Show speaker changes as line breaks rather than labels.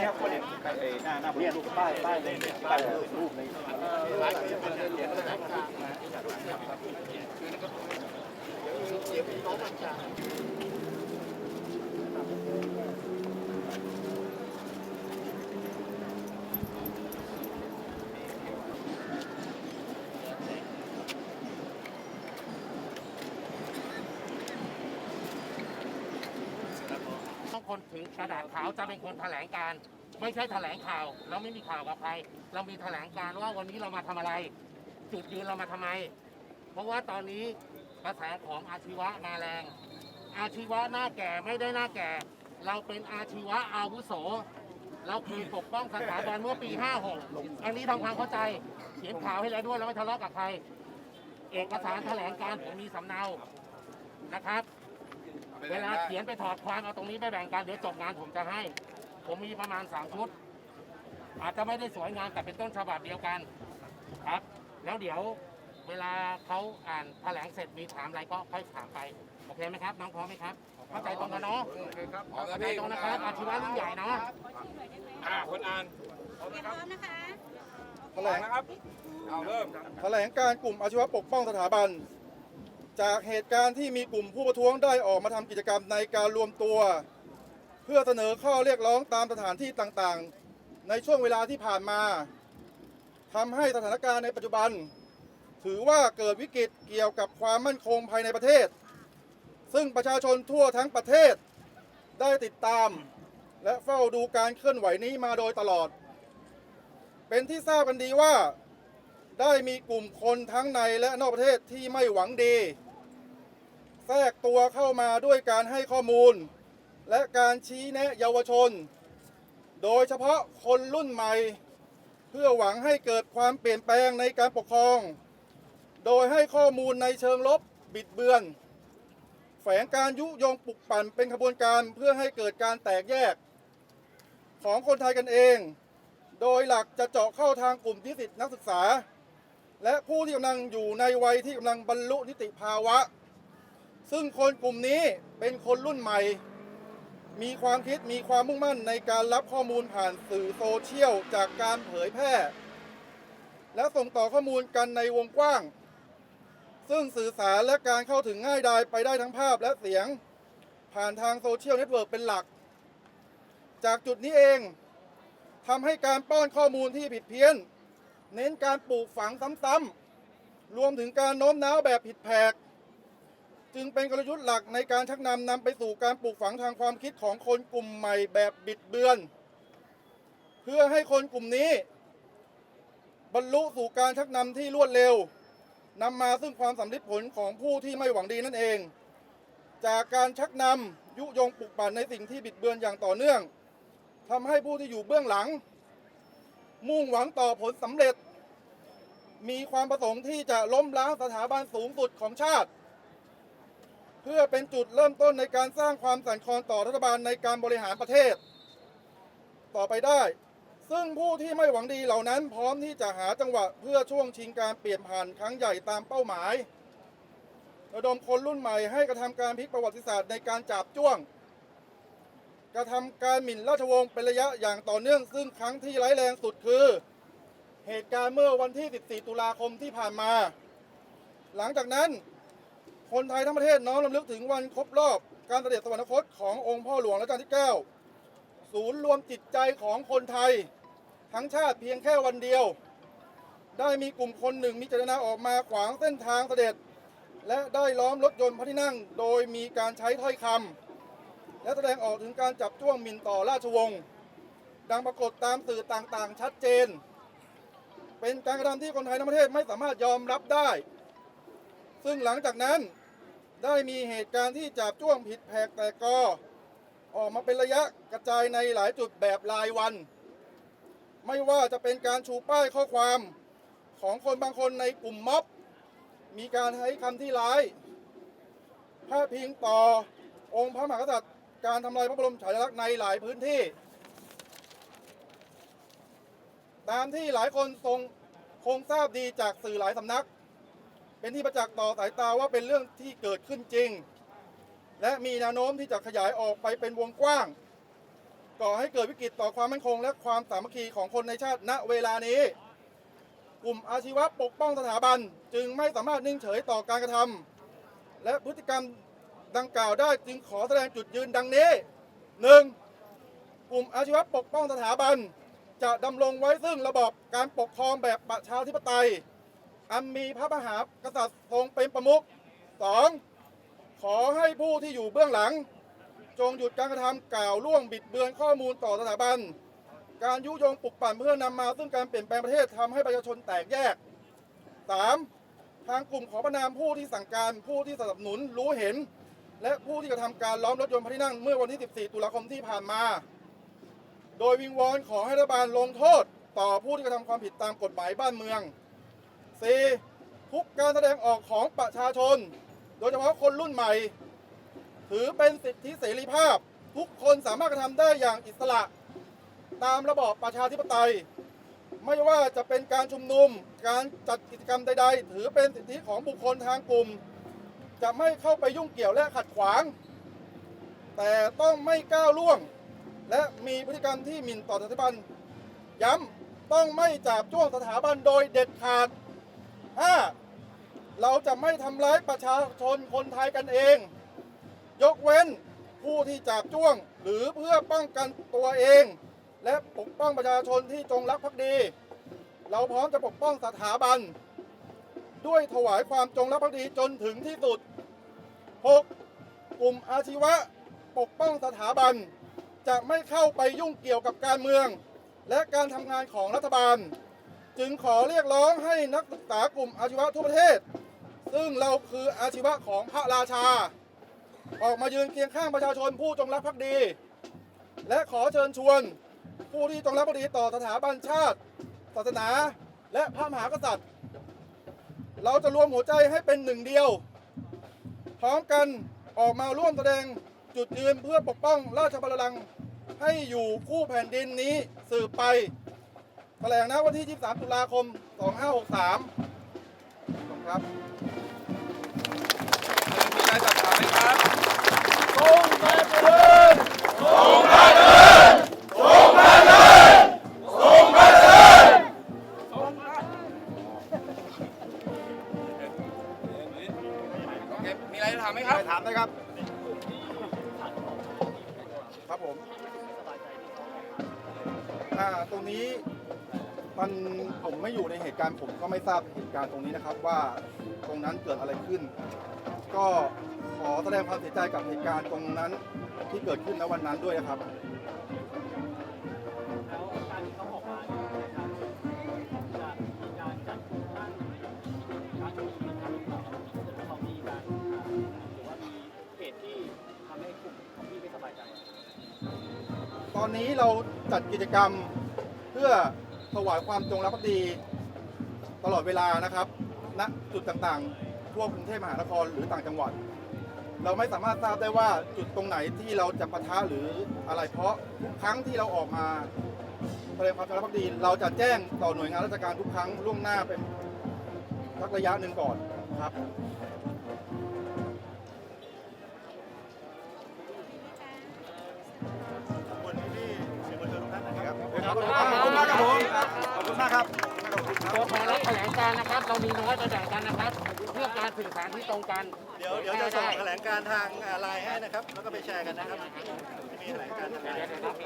แครับคนนี้ไอ้หน้าหน้าเนี่ยรูปป้ายป้ายเลยป้ายรูปใน
ต้อง คนถึงกระดาษขาวจะเป็นคนแถลงการไม่ใช่แถลงข่าว เราไม่มีข่าวกับใคร เรามีแถลงการว่าวันนี้เรามาทำอะไร จุดยืนเรามาทำไม เพราะว่าตอนนี้กระแสของอาชีวะมาแรง อาชีวะหน้าแก่ไม่ได้หน้าแก่ เราเป็นอาชีวะอาวุโส เราเคยปกป้องสถาบันเมื่อปี 56 อันนี้ทำความเข้าใจ เขียนข่าวให้แล้วด้วยเราไม่ทะเลาะกับใคร เอกสารแถลงการผมมีสำเนานะครับ เวลาเขียนไปถอดความเอาตรงนี้ไปแบ่งกันเดี๋ยวจบงานผมจะให้ ผมมีประมาณสามชุด อาจจะไม่ได้สวยงามแต่เป็นต้นฉบับเดียวกันครับ แล้วเดี๋ยวเวลาเขาอ่านแถลงเสร็จมีถามอะไรก็ค่อยถามไปโอเคไหมครับน้องพร้อมไหมครับเข้าใจตรงกันเนาะเข้าใจตรงนะครับอาชีวะเรื่องใหญ่เนาะ
อ่าคนอ่าน
เตรียมพร้อมนะคะ
แถลง
นะครับเอาเริ่ม
แถลงการกลุ่มอาชีวะปกป้องสถาบัน จากเหตุการณ์ที่มีกลุ่มผู้ประท้วงได้ออกมาทำกิจกรรมในการรวมตัว เพื่อเสนอข้อเรียกร้องตามสถานที่ต่างๆ ในช่วงเวลาที่ผ่านมาทำให้สถานการณ์ในปัจจุบัน ถือว่าเกิดวิกฤตเกี่ยวกับความมั่นคงภายในประเทศ ซึ่งประชาชนทั่วทั้งประเทศได้ติดตาม และเฝ้าดูการเคลื่อนไหวนี้มาโดยตลอด เป็นที่ทราบกันดีว่าได้มีกลุ่มคนทั้งในและนอกประเทศที่ไม่หวังดี ทรกตัวเข้ามาด้วยการให้ข้อมูล และการชี้แนะเยาวชน โดยเฉพาะคนรุ่นใหม่ เพื่อหวังให้เกิดความเปลี่ยนแปลงในการปกครอง โดยให้ข้อมูลในเชิงลบบิดเบือน แฝงการยุยงปลุกปั่นเป็นขบวนการเพื่อให้เกิดการแตกแยก ของคนไทยกันเอง โดยหลักจะเจาะเข้าทางกลุ่มนิสิตนักศึกษา และผู้ที่กำลังอยู่ในวัยที่กำลังบรรลุนิติภาวะ ซึ่งคนกลุ่มนี้เป็นคนรุ่นใหม่ มีความคิดมีความมุ่งมั่นในการรับข้อมูลผ่านสื่อโซเชียลจากการเผยแพร่ และส่งต่อข้อมูลกันในวงกว้าง ซึ่งสื่อสารและการเข้าถึงง่ายดายไปได้ทั้งภาพและเสียง ผ่านทางโซเชียลเน็ตเวิร์กเป็นหลัก จากจุดนี้เองทำให้การป้อนข้อมูลที่ผิดเพี้ยน เน้นการปลูกฝังซ้ำๆรวมถึงการโน้มน้าวแบบผิดแผก จึงเป็นกลยุทธ์หลักในการชักนำนำไปสู่การปลูกฝังทางความคิดของคนกลุ่มใหม่แบบบิดเบือน เพื่อให้คนกลุ่มนี้ บรรลุสู่การชักนำที่รวดเร็วนำมาซึ่งความสำเร็จผลของผู้ที่ไม่หวังดีนั่นเอง จากการชักนำยุยงปลุกปั่นในสิ่งที่บิดเบือนอย่างต่อเนื่องทำให้ผู้ที่อยู่เบื้องหลัง มุ่งหวังต่อผลสำเร็จ มีความประสงค์ที่จะล้มล้างสถาบันสูงสุดของชาติ เพื่อเป็นจุดเริ่มต้นในการสร้างความสั่นคลอนต่อรัฐบาลในการบริหารประเทศ ต่อไปได้ ซึ่งผู้ที่ไม่หวังดีเหล่านั้นพร้อมที่จะหาจังหวะเพื่อช่วงชิงการเปลี่ยนผ่านครั้งใหญ่ตามเป้าหมายระดมคนรุ่นใหม่ให้กระทำการพลิกประวัติศาสตร์ในการจับจ้วง กระทำการหมิ่นราชวงศ์เป็นระยะอย่างต่อเนื่องซึ่งครั้งที่ร้ายแรงสุดคือ เหตุการณ์เมื่อวันที่ 14 ตุลาคมที่ผ่านมา หลังจากนั้น คนไทยทั้งประเทศน้อมรำลึกถึงวันครบรอบการเสด็จสวรรคตขององค์พ่อหลวงรัชกาลที่ 9 ศูนย์รวมจิตใจของคนไทย ทั้งชาติเพียงแค่วันเดียว ได้มีกลุ่มคนหนึ่งมีเจตนาออกมาขวางเส้นทางเสด็จ และได้ล้อมรถยนต์พระที่นั่ง โดยมีการใช้ถ้อยคำและแสดงออกถึงการจับจ้วงหมิ่นต่อราชวงศ์ดังปรากฏตามสื่อต่างๆ ชัดเจน เป็นการกระทำที่คนไทยทั้งประเทศไม่สามารถยอมรับได้ ซึ่งหลังจากนั้น ได้มีเหตุการณ์ที่จับจ้วงผิดแผกแต่กอ ออกมาเป็นระยะกระจายในหลายจุดแบบรายวัน ไม่ว่าจะเป็นการชูป้ายข้อความของคนบางคนในกลุ่มม็อบ มีการใช้คำที่ร้ายพาดพิงต่อองค์พระมหากษัตริย์การทำลายพระบรมฉายาลักษณ์ในหลายพื้นที่ ตามที่หลายคนทรงคงทราบดีจากสื่อหลายสำนัก เป็นที่ประจักษ์ต่อสายตาว่าเป็นเรื่องที่เกิดขึ้นจริง และมีแนวโน้มที่จะขยายออกไปเป็นวงกว้าง ก่อให้เกิดวิกฤตต่อความมั่นคง และความสามัคคีของคนในชาติณเวลานี้ กลุ่มอาชีวะปกป้องสถาบันจึงไม่สามารถนิ่งเฉยต่อการกระทำและพฤติกรรมดังกล่าวได้จึงขอแสดงจุดยืนดังนี้ 1. กลุ่มอาชีวะปกป้องสถาบัน จะดำรงไว้ซึ่งระบอบการปกครองแบบประชาธิปไตย อันมีพระมหากษัตริย์ทรงเป็นประมุข 2. ขอให้ผู้ที่อยู่เบื้องหลัง จงหยุดการกระทำกล่าวล่วงบิดเบือนข้อมูลต่อสถาบัน การยุยงปลุกปั่นเพื่อนำมาซึ่งการเปลี่ยนแปลงประเทศทำให้ประชาชนแตกแยก 3. ทางกลุ่มขอประนามผู้ที่สั่งการผู้ที่สนับสนุนรู้เห็น และผู้ที่กระทำการล้อมรถยนต์พระที่นั่งเมื่อวันที่ 14 ตุลาคมที่ผ่านมา โดยวิงวอนขอให้รัฐบาลลงโทษ ต่อผู้ที่กระทำความผิดตามกฎหมายบ้านเมือง 4. ทุกการแสดงออกของประชาชน โดยเฉพาะคนรุ่นใหม่ ถือเป็นสิทธิเสรีภาพ ทุกคนสามารถกระทำได้อย่างอิสระ ตามระบอบประชาธิปไตย ไม่ว่าจะเป็นการชุมนุม การจัดกิจกรรมใด ๆ ถือเป็นสิทธิของบุคคลทางกลุ่ม จะไม่เข้าไปยุ่งเกี่ยวและขัดขวาง แต่ต้องไม่ก้าวล่วง และมีพฤติกรรมที่หมิ่นต่อสถาบัน ย้ำต้องไม่จับจ้วงสถาบันโดยเด็ดขาด 5. เราจะไม่ทำร้ายประชาชนคนไทยกันเอง ยกเว้นผู้ที่จับจ้วงหรือเพื่อป้องกันตัวเอง และปกป้องประชาชนที่จงรักภักดี เราพร้อมจะปกป้องสถาบัน ด้วยถวายความจงรักภักดีจนถึงที่สุด 6. กลุ่มอาชีวะปกป้องสถาบัน จะไม่เข้าไปยุ่งเกี่ยวกับการเมือง และการทำงานของรัฐบาล จึงขอเรียกร้องให้นักศึกษากลุ่มอาชีวะทั่วประเทศ ซึ่งเราคืออาชีวะของพระราชา ออกมายืนเคียงข้างประชาชนผู้จงรักภักดี และขอเชิญชวน ผู้ที่จงรักภักดีต่อสถาบันชาติ ศาสนา และพระมหากษัตริย์ เราจะรวมหัวใจให้เป็นหนึ่งเดียว พร้อมกันออกมาร่วมแสดงจุดยืนเพื่อปกป้องราชบัลลังก์ให้อยู่คู่แผ่นดินนี้สืบไป แถลงนะวันที่ 23 ตุลาคม 2563ขอบคุณครับ
มีอะไรสักถามไหมครับโอเคมีอะไรจะถามไหมครับ
ถามได้ครับ ครับผม อ่า ตรงนี้ มันผมไม่อยู่ในเหตุการณ์ผมก็ไม่ทราบเหตุการณ์ตรงนี้นะครับว่าตรงนั้นเกิดอะไรขึ้น ก็ขอแสดงความเสียใจกับเหตุการณ์ตรงนั้นที่เกิดขึ้นณวันนั้นด้วยนะครับ
แล้วการที่เขาออกมาเนี่ยนะครับจะมีการจัดตั้งการชุมนุมนะครับหรือเปล่าครับหรือว่าเขามีการอ่าหรือว่ามีเหตุที่ทำให้กลุ่มของพี่ไม่สบายใจ
ตอนนี้เราจัดกิจกรรมเพื่อ ถวายความจงรักภักดี ตลอดเวลานะครับณจุดต่างๆ ทั่วกรุงเทพมหานครหรือต่างจังหวัด เราไม่สามารถทราบได้ว่าจุดตรงไหนที่เราจะปะทะหรืออะไรเพราะทุกครั้งที่เราออกมาแสดงความจงรักภักดี เราจะแจ้งต่อหน่วยงานราชการทุกครั้งล่วงหน้าเป็นสักระยะหนึ่งก่อนครับขอบคุณพี่ๆสื่อมวลชนทุกท่านนะครับขอบคุณมากครับผ มขอบคุณมากครับ
ตัวแทนรับแถลงการนะครับ เรามีน้อยจะแบ่งกันนะครับ เพื่อการสื่อสารที่ตรงกัน
เดี๋ยวเดี๋ยวจะส่งแถลงการทางไลน์ให้นะครับ แล้วก็ไปแชร์กันนะครับจะมีแถลงการทางไลน์